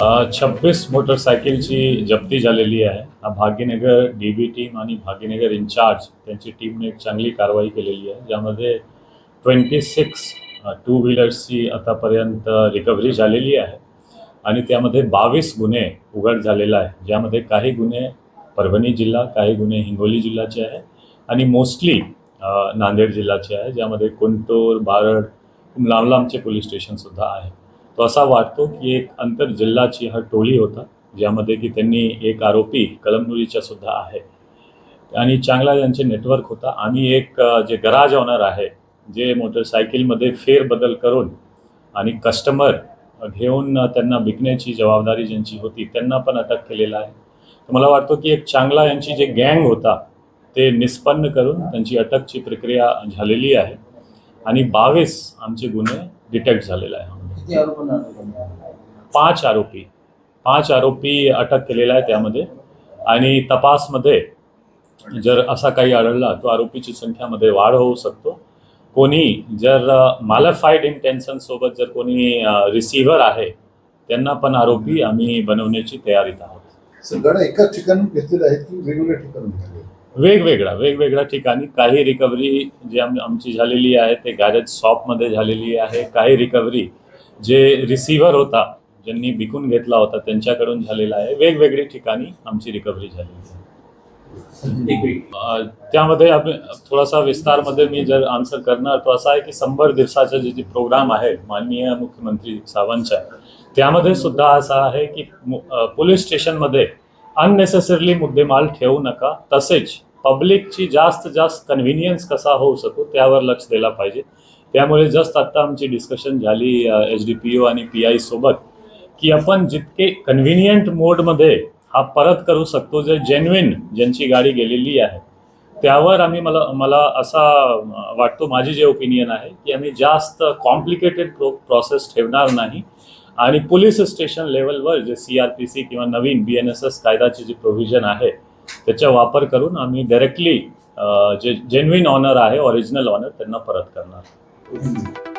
छब्बीस मोटरसायकलची जप्ती झालेली आहे. हा भाग्यनगर डी बी टीम आणि भाग्यनगर इन्चार्ज त्यांची टीमने एक चांगली कारवाई केलेली आहे. ज्यामध्ये ट्वेंटी सिक्स टू व्हीलर्सची आतापर्यंत रिकव्हरी झालेली आहे. आणि त्यामध्ये बावीस गुन्हे उघड झालेला आहे. ज्यामध्ये काही गुन्हे परभणी जिल्हा काही गुन्हे हिंगोली जिल्ह्याचे आहे. आणि मोस्टली नांदेड जिल्ह्याचे आहे. ज्यामध्ये कुंटूर बारड लांब लांबचे पोलीस स्टेशनसुद्धा आहे. तो असा वाटतो की एक आंतर जिल्हाची हा टोळी होता ज्यामध्ये की त्यांनी एक आरोपी कलमनुरीचा सुद्धा आहे. आणि चांगला यांचे नेटवर्क होता. आणि एक जे गराज ऑनर आहे जे मोटरसायकलमध्ये फेरबदल करून आणि कस्टमर घेऊन त्यांना विकण्याची जबाबदारी ज्यांची होती त्यांना पण अटक केलेला आहे. तर मला वाटतो की एक चांगला यांची जे गँग होता ते निष्पन्न करून त्यांची अटकची प्रक्रिया झालेली आहे. आणि बावीस आमचे गुन्हे डिटेक्ट झालेले आहे. किती आरोपांना अटक करण्यात आली? पाच आरोपी पाच आरोपी अटक केलेला आहे त्यामध्ये आणि तपासमध्ये जर असा काही आढळला तो आरोपीची संख्यामध्ये वाढ होऊ शकतो. कोणी जर मालफाईड इंटेन्शन सोबत जर कोणी रिसिव्हर आहे त्यांना पण आरोपी आम्ही बनवण्याची तयारीत आहोत. सर गाड्या एकाच ठिकाणी घेतलेल्या आहेत की वेगवेगळ्या ठिकाणी? वेगवेगळ्या वेगवेगळ्या ठिकाणी. काही रिकव्हरी जी आम आमची झालेली आहे ते गॅरेज शॉपमध्ये झालेली आहे. काही रिकव्हरी जे रिसिव्हर होता ज्यांनी विकून घेतला होता त्यांच्याकडून झालेला आहे. वेगवेगळी ठिकाणी आमची रिकव्हरी झालेली आहे. त्यामध्ये आपण थोडासा विस्तारमध्ये मी जर आन्सर करणार तो असा आहे की शंभर दिवसाचा जे जे प्रोग्राम आहे माननीय मुख्यमंत्री सावंतचा त्यामध्ये सुद्धा असा आहे की पोलीस स्टेशनमध्ये अननेसेसरली मुद्देमाल ठेवू नका. तसेच पब्लिकची जास्त जास्त कन्व्हिनियन्स कसा होऊ शकतो त्यावर लक्ष द्यायला पाहिजे. त्यामुळे जस्ट आत्ता आमची डिस्कशन झाली एच डी पी ओ आणि पी आय सोबत की आपण जितके कन्व्हिनियंट मोडमध्ये हा परत करू शकतो जे जेन्युइन ज्यांची गाडी गेलेली आहे त्यावर आम्ही मला मला असा वाटतो माझी जे ओपिनियन आहे की आम्ही जास्त कॉम्प्लिकेटेड प्रो प्रोसेस ठेवणार नाही. आणि पोलीस स्टेशन लेवलवर जे सी आर पी सी किंवा नवीन बी एन एस एस कायद्याचे जे प्रोव्हिजन आहे त्याचा वापर करून आम्ही डायरेक्टली जे जेन्युइन ऑनर आहे ओरिजिनल ऑनर त्यांना परत करणार. Amen.